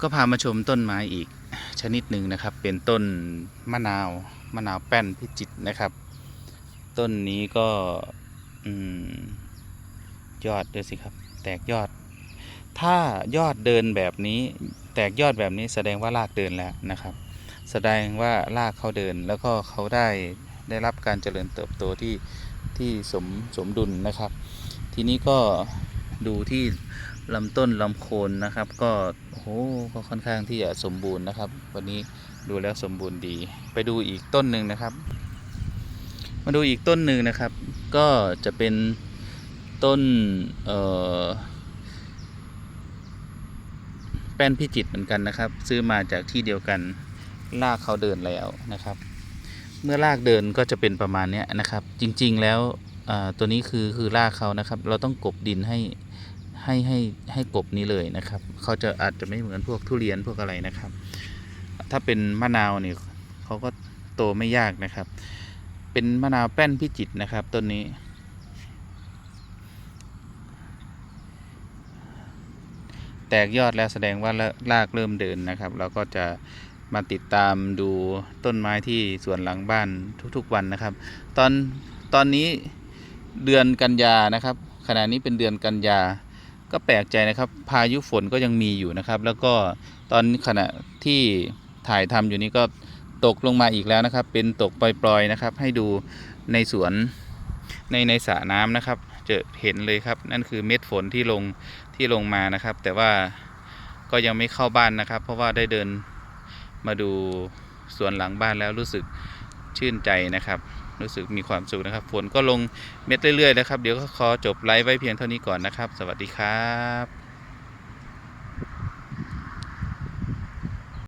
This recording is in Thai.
ก็พามาชมต้นไม้อีกชนิดหนึ่งนะครับ เป็นต้นมะนาวมะนาวแป้นพิจิตรนะครับ ต้นนี้ก็อยอดดูสิครับ แตกยอด ถ้ายอดเดินแบบนี้ แตกยอดแบบนี้แสดงว่ารากเดินแล้วนะครับ แสดงว่ารากเขาเดินแล้วก็เขาได้ได้รับการเจริญเติบโตที่ที่สมสมดุลนะครับ ทีนี้ก็ดูที่ลำต้นลำโคนนะครับ ก็ โอ้โหก็ค่อนข้างที่จะสมบูรณ์นะครับ วันนี้ดูแล้วสมบูรณ์ดี ไปดูอีกต้นหนึ่งนะครับ มาดูอีกต้นหนึ่งนะครับ ก็จะเป็นต้นเอ่อแป้นพิจิตเหมือนกันนะครับ ซื้อมาจากที่เดียวกันลากเขาเดินแล้วนะครับ เมื่อลากเดินก็จะเป็นประมาณนี้นะครับ จริงๆแล้วตัวนี้คือคือรากเขานะครับ เราต้องกบดินให้ ให้ให้ให้กบนี้เลยนะครับ เขาจะอาจจะไม่เหมือนพวกทุเรียนพวกอะไรนะครับ ถ้าเป็นมะนาวนี่เขาก็โตไม่ยากนะครับ เป็นมะนาวแป้นพิจิตนะครับต้นนี้ แตกยอดแล้วแสดงว่าละรากเริ่มเดินนะครับ เราก็จะมาติดตามดูต้นไม้ที่สวนหลังบ้านทุกๆวันนะครับ ตอนตอนนี้เดือนกันยานะครับ ขณะนี้เป็นเดือนกันยา ก็แปลกใจนะครับ พายุฝนก็ยังมีอยู่นะครับ แล้วก็ตอนขณะที่ถ่ายทำอยู่นี้ก็ตกลงมาอีกแล้วนะครับ เป็นตกปล่อยๆนะครับ ให้ดูในสวนในในสระน้ำนะครับ จะเห็นเลยครับ นั่นคือเม็ดฝนที่ลงที่ลงมานะครับ แต่ว่าก็ยังไม่เข้าบ้านนะครับ เพราะว่าได้เดินมาดูสวนหลังบ้านแล้วรู้สึกชื่นใจนะครับ รู้สึกมีความสุขนะครับ ฝนก็ลงเม็ดเรื่อยๆนะครับ เดี๋ยวก็ขอจบไลฟ์ไว้เพียงเท่านี้ก่อนนะครับ สวัสดีครับ